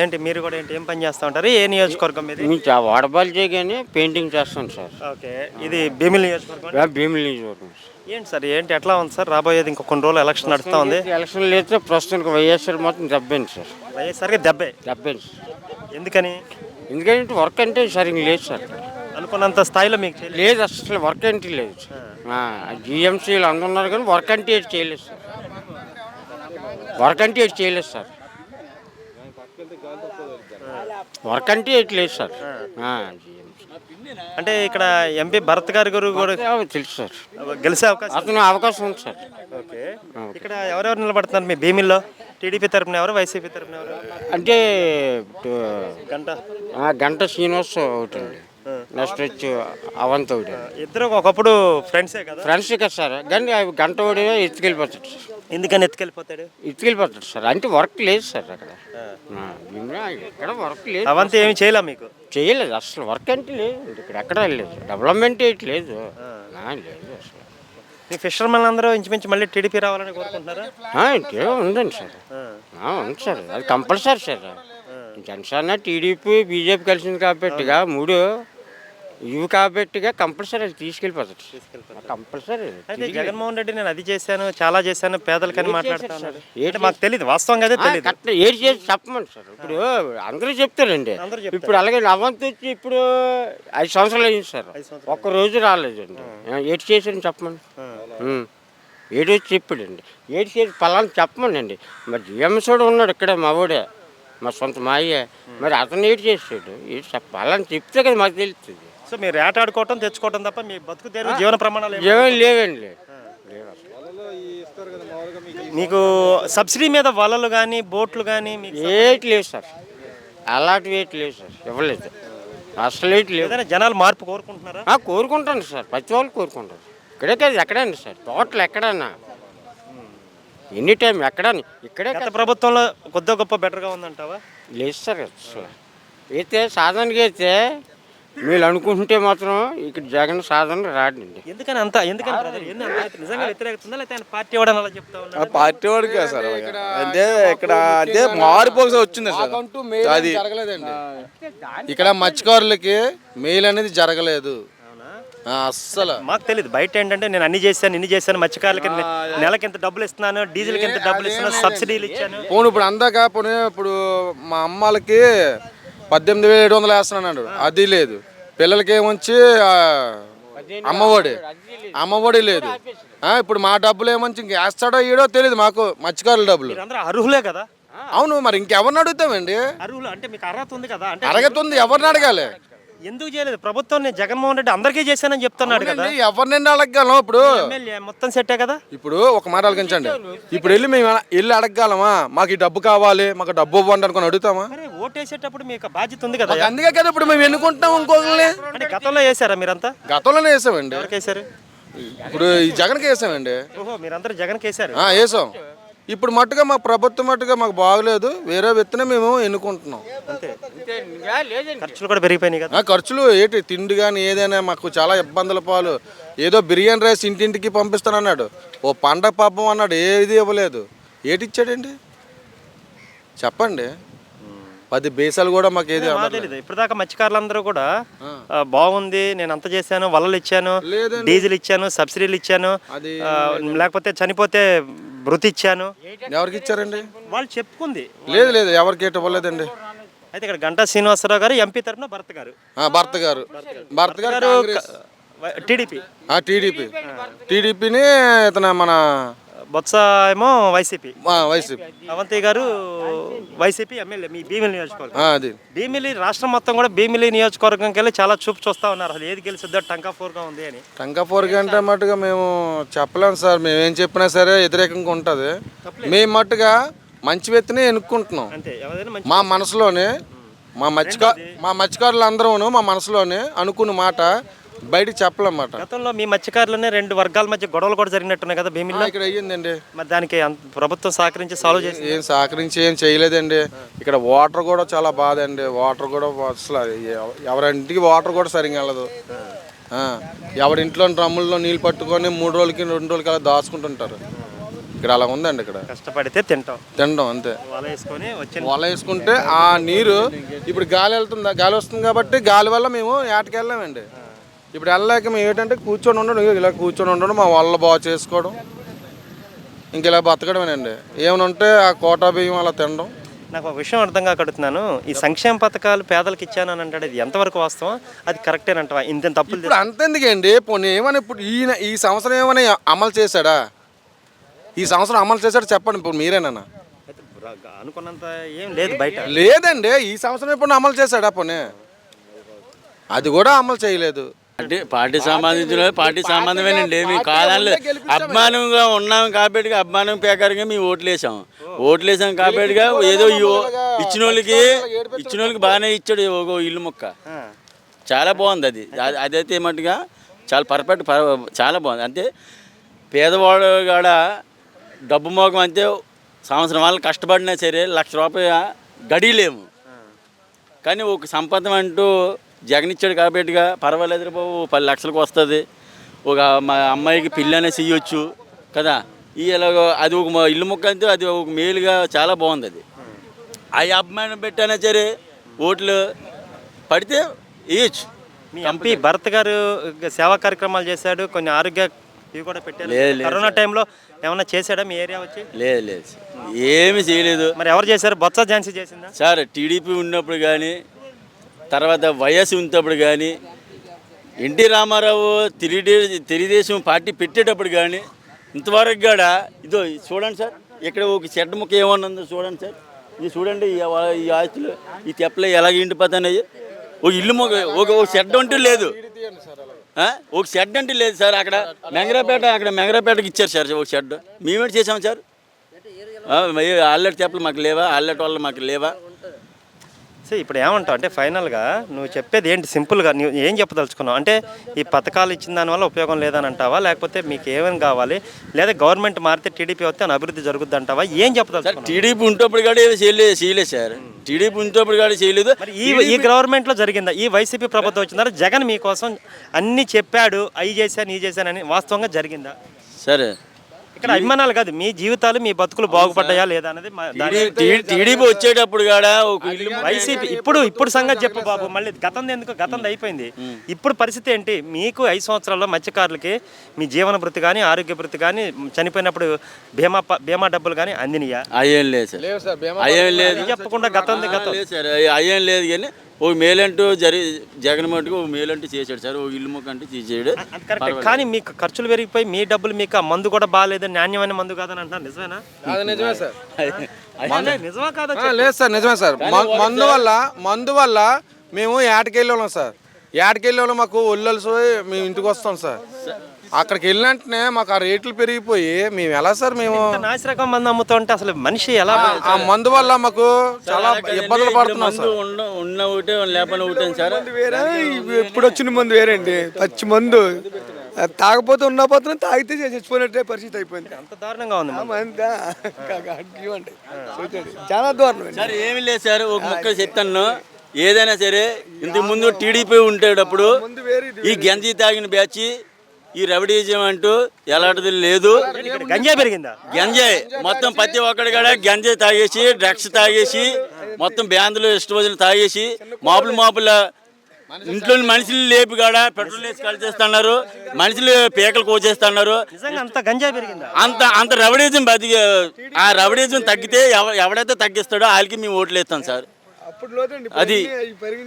ఏంటి మీరు కూడా ఏంటి ఏం పని చేస్తూ ఉంటారు? ఏ నియోజకవర్గం మీది? వాడబాల్ చేయగానే పెయింటింగ్ చేస్తాను సార్. ఓకే. ఇది భీమిలి నియోజకవర్గం? భీమిలి నియోజకవర్గం. ఏంటి సార్ ఏంటి ఎట్లా ఉంది సార్? రాబోయేది ఇంకో కొన్ని రోజులు ఎలక్షన్ నడుస్తూ ఉంది. ఎలక్షన్ అయితే ప్రస్తుతానికి వైఎస్ఆర్ మొత్తం దెబ్బైంది సార్? వైఎస్ఆర్కి దెబ్బే. దెబ్బైంది సార్? ఎందుకని? ఎందుకంటే వర్క్ అంటే సరిగ్గా లేదు సార్. అనుకున్నంత స్థాయిలో మీకు. లేదు అసలు వర్క్ అంటే లేదు జిఎంసీలు అందరూ ఉన్నారు కానీ వర్క్ అంటే చేయలేదు సార్. వర్క్ అంటే చేయలేదు సార్. వర్క్ అంటే ఏది లేదు సార్. అంటే ఇక్కడ ఎంపీ భరత్ గారి గురు కూడా తెలుసు సార్. గెలిచే అవకాశం అతను అవకాశం ఉంది సార్. ఓకే. ఇక్కడ ఎవరెవరు నిలబడుతున్నారు మీ భీమిల్లో? టీడీపీ తరపున ఎవరు వైసీపీ తరపున ఎవరు? అంటే గంట. గంట శ్రీనివాస్ ఒకటి అండి నెక్స్ట్ వచ్చి అవంత్ ఒకటి ఇద్దరు ఒకప్పుడు ఫ్రెండ్సే కదా? ఫ్రెండ్స్ కదా సార్. అవి గంట ఒకటి ఎత్తుకెళ్ళిపోతాడు సార్. ఎందుకని ఎత్తుకెళ్ళిపోతాడు? ఎత్తుకెళ్ళిపోతాడు సార్. అంటే వర్క్ లేదు సార్ అక్కడ. ఆ, ఎక్కడ వర్క్ లేదు అవంతా ఏమి చేయలే మీకు? చేయలేదు. అసలు వర్క్ అంటే లేదు. ఇక్కడ ఎక్కడ లేదు. డెవలప్మెంట్ ఏంటి లేదు. ఆ, లేదు అసలు. మీ ఫిషర్మెన్ అందరూ ఇంచుమించు మళ్ళీ టీడీపీ రావాలని కోరుకుంటున్నారా? ఆ, ఇంకే ఉందండి సార్. ఆ, ఉంది సార్. అది compulsory sir. Janasena TDP BJP కలిసింది కాబట్టిగా మూడు ఇవి కాబట్టిగా కంపల్సరీ అది తీసుకెళ్ళిపోతాడు కంపల్సరీ అయితే జగన్మోహన్ రెడ్డి నేను అది చేశాను చాలా చేశాను పేదలకని మాట్లాడుతాను? ఏంటి మాకు తెలియదు వాస్తవంగా అదే తెలియదు కరెక్ట్ ఏడు చేసి చెప్పమని సార్. ఇప్పుడు అందరూ చెప్తారండి. ఇప్పుడు అలాగే అవంత్ వచ్చి ఇప్పుడు ఐదు సంవత్సరాలు అయింది సార్. ఒక్క రోజు రాలేదండి. ఏడు చేసారని చెప్పమని. ఉం. ఏడు వచ్చి చెప్పాడండి. ఏడు చేసి పలానా చెప్పమనండి. మరి జిఎంఎస్ కూడా ఉన్నాడు ఇక్కడే మా ఊడే మా సొంత మా అయ్యే. మరి అతను ఏడు చేసాడు ఏడు చెప్పాలని చెప్తే కదా మాకు తెలుస్తుంది. సో మీరు ఏటాడుకోవటం తెచ్చుకోవటం తప్ప మీ బతుకు తెరువు జీవన ప్రమాణాలు ఏమి- ఏమీ లేవండి. మీకు సబ్సిడీ మీద వలలు కానీ బోట్లు కానీ మీకు ఏటి లేవు సార్. అలాంటివి ఏటి లేవు సార్. ఇవ్వలేదు. అసలు ఏటి లేవు. ఏదైనా జనాలు మార్పు కోరుకుంటున్నారా? ఆ, కోరుకుంటాను సార్. ప్రతి వాళ్ళు కోరుకుంటారు. ఇక్కడే కాదు ఎక్కడైనా సార్. టోటల్ ఎక్కడైనా. ఎనీ టైం ఎక్కడైనా ఇక్కడే గత కాదు. ప్రభుత్వంలో కొద్ది గొప్ప బెటర్గా ఉందంటావా? లేదు సార్ అసలు. అయితే సాధనకి అయితే మీరు అనుకుంటుంటే మాత్రం ఇక్కడ జగన్ సాధన రాడండి. ఎందుకని అంత ఎందుకని brother? ఎన్ని అంత నిజంగా వ్యతిరేకత ఉందా? లేకపోతే ఆయన పార్టీ ఇవ్వడం అలా చెప్తా ఆ ఉన్నాడు పార్టీ వాడికి కాదు సార్. అంటే ఇక్కడ అంటే మారిపోక వచ్చింది సార్. అది ఇక్కడ మత్స్యకారులకి మెయిల్ అనేది జరగలేదు. ఆ, అస్సలు. మాకు తెలియదు బయట ఏంటంటే నేను అన్ని చేశాను ఇన్ని చేశాను మత్స్యకారులకి నె- నెలకి ఎంత డబ్బులు ఇస్తున్నాను డీజిల్కి ఎంత డబ్బులు ఇస్తున్నాను సబ్సిడీలు ఇచ్చాను. పోను ఇప్పుడు అందాక పోనీ ఇప్పుడు మా అమ్మాలకి పద్దెనిమిది వేల ఏడు వందలు వేస్తున్నాడు అది లేదు. పిల్లలకి ఏమొచ్చి అమ్మఒడి. అమ్మఒడి లేదు. ఇప్పుడు మా డబ్బులు ఏమొచ్చి ఇంక వేస్తాడో ఈడో తెలియదు మాకు మత్స్యకారుల డబ్బులు. అర్హులే కదా? అవును మరి ఇంకెవరిని అడుగుతామండి? అర్హులు అంటే మీకు అర్హత ఉంది కదా? అంటే అరగతుంది ఎవరిని అడగాలి? ఎందుకు చేయలేదు? ప్రభుత్వం నేను జగన్మోహన్ రెడ్డి అందరికీ చేశానని చెప్తున్నాడు కదా. అవునండి, ఎవరిని అడగగలం ఇప్పుడు? ఎమ్మెల్యే మొత్తం సెట్టే కదా? ఇప్పుడు ఒక మాట ఆలకించండి ఇప్పుడు వెళ్ళి మేము వెళ్ళి అడగగలమా? మాకు ఈ డబ్బు కావాలి మాకు డబ్బు ఇవ్వండి అనుకుని అడుగుతామా? ఓటేసేటప్పుడు మీకు బాధ్యత ఉంది కదా అందుకే కదా ఇప్పుడు మేము ఎన్నుకుంటున్నాం ఇంకొకరిని? అంటే గతంలో వేసారా మీరంతా? గతంలోనే వేసామండి. ఎవరికి వేసారు ఇప్పుడు ఈ జగన్కి వేసామండి. ఓహో మీరందరూ జగన్కి వేసారు వేసాం. ఇప్పుడు మట్టుగా మా ప్రభుత్వం మట్టుగా మాకు బాగలేదు. వేరే వ్యక్తినే మేము ఎన్నుకుంటున్నాం. అంతే. లేదండి. ఖర్చులు కూడా పెరిగిపోయినాయి కదా. ఆ, ఖర్చులు ఏంటి? తిండి కానీ ఏదైనా మాకు చాలా ఇబ్బందుల పాలు. ఏదో బిర్యానీ రైస్ ఇంటింటికి పంపిస్తానన్నాడు. ఓ పండగ పాపం అన్నాడు. ఏది ఇవ్వలేదు. ఏటి ఇచ్చాడండి చెప్పండి. పది బేసాలు కూడా మాకు ఏది. తెలీదు. ఇప్పటిదాకా మత్స్యకారులందరూ కూడా బాగుంది నేను అంత చేశాను వలలు ఇచ్చాను. డీజిల్ ఇచ్చాను సబ్సిడీలు ఇచ్చాను లేకపోతే చనిపోతే మృతి ఇచ్చాను. ఎవరికి ఇచ్చారండి? వాళ్ళు చెప్పుకుంది. లేదు లేదు ఎవరికి ఇవ్వలేదండి అయితే ఇక్కడ గంటా శ్రీనివాసరావు గారు ఎంపీ తరఫున భరత్ గారు. భర్త గారు. భర్త గారు. టీడీపీ. టీడీపీ. టీడీపీని ఇతను మన బొత్స ఏమో వైసీపీ. వైసీపీ. అవంతి గారు వైసీపీ ఎమ్మెల్యే మీ భీమిలి నియోజకవర్గం. అది. భీమిలి రాష్ట్రం మొత్తం కూడా భీమిలి నియోజకవర్గంకి వెళ్ళి చాలా చూపు చూస్తా ఉన్నారు. అసలు ఏది గెలిచిద్దో టంకా ఫోర్గా ఉంది అని. టంకాపూర్ గంట మట్టుగా మేము చెప్పలేము సార్. మేము ఏం చెప్పినా సరే వ్యతిరేకంగా ఉంటుంది. మేము మట్టుగా మంచి వ్యక్తిని ఎన్నుకుంటున్నాం. మా మనసులోనే మా మత్స్యకా మా మత్స్యకారులు అందరూను మా మనసులోనే అనుకున్న మాట బయటికి చెప్పలేమాట గతంలో మీ మత్స్యకారులనే రెండు వర్గాల మధ్య గొడవలు కూడా జరిగినట్టున్నాయి కదా భీమిలిలో? ఇక్కడ అయ్యిందండి. మరి దానికి అంత- ప్రభుత్వం సహకరించి సాల్వ్ చేసి ఏం సహకరించి ఏం చేయలేదండి. ఇక్కడ వాటర్ కూడా చాలా బాధ అండి వాటర్ కూడా అసలు ఎవ- ఎవరింటికి వాటర్ కూడా సరిగ్గా వెళ్ళదు. ఆ, ఎవరింట్లో డ్రమ్ముల్లో నీళ్ళు పట్టుకొని మూడు రోజులకి రెండు రోజులకి అలా దాచుకుంటుంటారు. ఇక్కడ అలా ఉందండి ఇక్కడ. కష్టపడితే తింటాం. తినడం అంతే. వల వేసుకొని వచ్చిన వల వేసుకుంటే ఆ నీరు ఇప్పుడు గాలి వెళ్తుంది? గాలి వస్తుంది కాబట్టి గాలి వల్ల మేము ఏటకి వెళ్ళామండి. ఇప్పుడు వెళ్ళలేక మేము ఏంటంటే కూర్చొని ఉండడం ఇలా కూర్చొని ఉండడం మా వల్ల బాగు చేసుకోవడం. ఇంక ఇలా బతకడమేనండి. ఏమైనా ఉంటే ఆ కోటా బియ్యం అలా తినడం. నాకు ఒక విషయం అర్థం కాక అడుగుతున్నాను ఈ సంక్షేమ పథకాలు పేదలకు ఇచ్చాను అని అంటాడు ఇది ఎంతవరకు వాస్తవం? అది కరెక్టేనంటవా ఇంత తప్పులు ఇప్పుడు అంతెందుకండి? పోనీ ఏమని ఇప్పుడు ఈయన ఈ సంవత్సరం ఏమని అమలు చేశాడా? ఈ సంవత్సరం అమలు చేశాడు చెప్పండి ఇప్పుడు రా- అనుకున్నంత ఏం లేదు బయట. లేదండి ఈ సంవత్సరం ఎప్పుడు అమలు చేశాడా పోనీ? అది కూడా అమలు చేయలేదు. అంటే పార్టీ సంబంధించిన పార్టీ సంబంధమేనండి. మీ కాదంలో అభిమానంగా ఉన్నాం కాబట్టి అభిమానం ప్రకారంగా మేము ఓట్లేసాం. ఓట్లేసాం కాబట్టిగా ఏదో ఇచ్చిన వాళ్ళకి ఇచ్చిన వాళ్ళకి బాగానే ఇచ్చాడు ఒక ఇల్లు మొక్క. చాలా బాగుంది అది. అది- అదైతే మట్టుగా చాలా పర్ఫెక్ట్ పర్- చాలా బాగుంది. అంటే పేదవాడు కాడ డబ్బు మోగం అంతే సంవత్సరం వాళ్ళు కష్టపడినా సరే లక్ష రూపాయ గడిలేము కానీ ఒక సంపద అంటూ జగన్ ఇచ్చాడు కాబట్టిగా పర్వాలేదు బాబు పది లక్షలకు వస్తుంది. ఒక మా అమ్మాయికి పిల్లనే చెయ్యొచ్చు కదా. ఈ ఇలాగ అది ఒక ఇల్లు ముక్క అంతే అది ఒక మేలుగా చాలా బాగుంది అది. ఆ అభిమానం పెట్టైనా సరే ఓట్లు పడితే వేయచ్చు. మీ ఎంపీ భరత్ గారు సేవా కార్యక్రమాలు చేశాడు కొన్ని ఆరోగ్య ఇవి కూడా పెట్టారు. కరోనా టైంలో ఏమన్నా చేశాడా మీ ఏరియా వచ్చి? లేదు లేదు. ఏమీ చేయలేదు. మరి ఎవరు చేశారు? బొత్స ఝాన్సీ చేసిందా? సార్ టీడీపీ ఉన్నప్పుడు కానీ తర్వాత వైఎస్ ఉన్నప్పుడు కానీ ఎన్టీ రామారావు తిరిగి తెలుగుదేశం పార్టీ పెట్టేటప్పుడు కానీ ఇంతవరకు కూడా ఇదో ఇది చూడండి సార్ ఇక్కడ ఒక చెడ్డ ముక్క ఏమన్నా ఉందో చూడండి సార్. ఇది చూడండి ఈ ఈ ఆస్తులు ఈ తెప్పలు ఎలాగ ఇండిపోతున్నాయి ఒక ఇల్లు మొక్క ఒక ఒక షెడ్ అంటూ లేదు. ఒక షెడ్ అంటే లేదు సార్ అక్కడ. మెంగరాపేట అక్కడ మెంగరాపేటకి ఇచ్చారు సార్ ఒక షెడ్. మేమేంటి చేసాం సార్? ఆల్లెట్ తెప్పలు మాకు లేవా? ఆల్లెట్ వాళ్ళు మాకు లేవా? సో ఇప్పుడు ఏమంటావు? అంటే ఫైనల్గా నువ్వు చెప్పేది ఏంటి? సింపుల్గా నువ్వు ఏం చెప్పదలుచుకున్నావు? అంటే ఈ పథకాలు ఇచ్చిన దానివల్ల ఉపయోగం లేదని అంటావా? లేకపోతే మీకు ఏమేమి కావాలి? లేదా గవర్నమెంట్ మారితే టీడీపీ వస్తే అని అభివృద్ధి జరుగుద్ది అంటావా? ఏం చెప్పదలుచుకున్నావు? టీడీపీ ఉంటప్పుడు కూడా ఏమీ చేయలేదు చేయలేదు సార్. టీడీపీ ఉంటప్పుడు కూడా చేయలేదు. మరి ఈ ఈ గవర్నమెంట్లో జరిగిందా? ఈ వైసీపీ ప్రభుత్వం వచ్చిన తర్వాత జగన్ మీకోసం అన్ని చెప్పాడు అవి చేశాను ఈ చేశానని వాస్తవంగా జరిగిందా? సరే. ఇక్కడ అభిమానాలు కాదు మీ జీవితాలు మీ బతుకులు బాగుపడ్డాయా లేదా అనేది టీడీపీ వచ్చేటప్పుడు కూడా వైసీపీ ఇప్పుడు ఇప్పుడు సంగతి చెప్పు బాబు మళ్ళీ గతం ఎందుకు? గతం అయిపోయింది. ఇప్పుడు పరిస్థితి ఏంటి? మీకు ఐదు సంవత్సరాల్లో మత్స్యకారులకి మీ జీవన భృతి కానీ ఆరోగ్య భృతి కానీ చనిపోయినప్పుడు బీమా బీమా డబ్బులు కానీ అందినయా? అయ్యేం లేదు సార్. అయ్యేం లేదు. చెప్పకుండా గతం గతం లేదు సార్ అయ్య- అయ్యేం లేదు కానీ ఒక మేలంటూ జరి జగన్ మటుకు ఒక మేలంటూ చేశాడు సార్. ఒక ఇల్లు ముక్క అంటూ చేసాడు కానీ మీకు ఖర్చులు పెరిగిపోయి మీ డబ్బులు మీకు ఆ మందు కూడా బాగాలేదు నాణ్యమైన మందు కాదని అంటున్నారు. నిజమేనా? నిజమే సార్. నిజమా కాదా లేదు సార్ నిజమే సార్. మందు వల్ల మందు వల్ల మేము ఏటకెళ్ళి వాళ్ళం సార్. ఏటకెళ్ళి వాళ్ళం మాకు ఒళ్ళొలుసు మేము ఇంటికి వస్తాం సార్. అక్కడికి వెళ్ళినట్టునే మాకు ఆ రేట్లు పెరిగిపోయి మేము ఎలా సార్ మేము నాసిరకం మందు అమ్ముతా ఉంటే అసలు మనిషి ఎలా ఆ మందు వల్ల మాకు చాలా ఇబ్బందులు పడుతున్నాం మందు సార్. ఉన్న ఉన్న ఒకటే లేపన ఒకటే సార్. వేరే ఎప్పుడు వచ్చిన మందు వేరే అండి పచ్చి మందు. తాగపోతే ఉన్న పోతున్నా తాగితే చచ్చిపోయినట్టే పరిస్థితి అయిపోయింది. ఎంత దారుణంగా ఉంది చాలా దూరం అండి. సార్ ఏమీ లేదు సార్ ఒక ముక్క చెప్తాను ఏదైనా సరే ఇంతకు ముందు టీడీపీ ఉండేటప్పుడు ఈ గంజి తాగిన బ్యాచ్ ఈ రవిడీజం అంటూ ఎలాంటిది లేదు. ఇక్కడ గంజాయి పెరిగిందా? గంజాయి. మొత్తం ప్రతి ఒక్కడి కూడా గంజాయి తాగేసి డ్రగ్స్ తాగేసి మొత్తం బ్యాందులు ఇష్టం తాగేసి మాపులు మాపుల ఇంట్లో మనుషులు లేపి కాడ పెట్రోల్ వేసి కలిసేస్తున్నారు మనుషులు పీకలు కోసేస్తున్నారు. నిజంగా అంత గంజాయి పెరిగిందా? అంత అంత రవిడీజం బతికి ఆ రవిడీజం తగ్గితే ఎవ- ఎవడైతే తగ్గిస్తాడో వాళ్ళకి మేము ఓట్లు వేస్తాం సార్. అది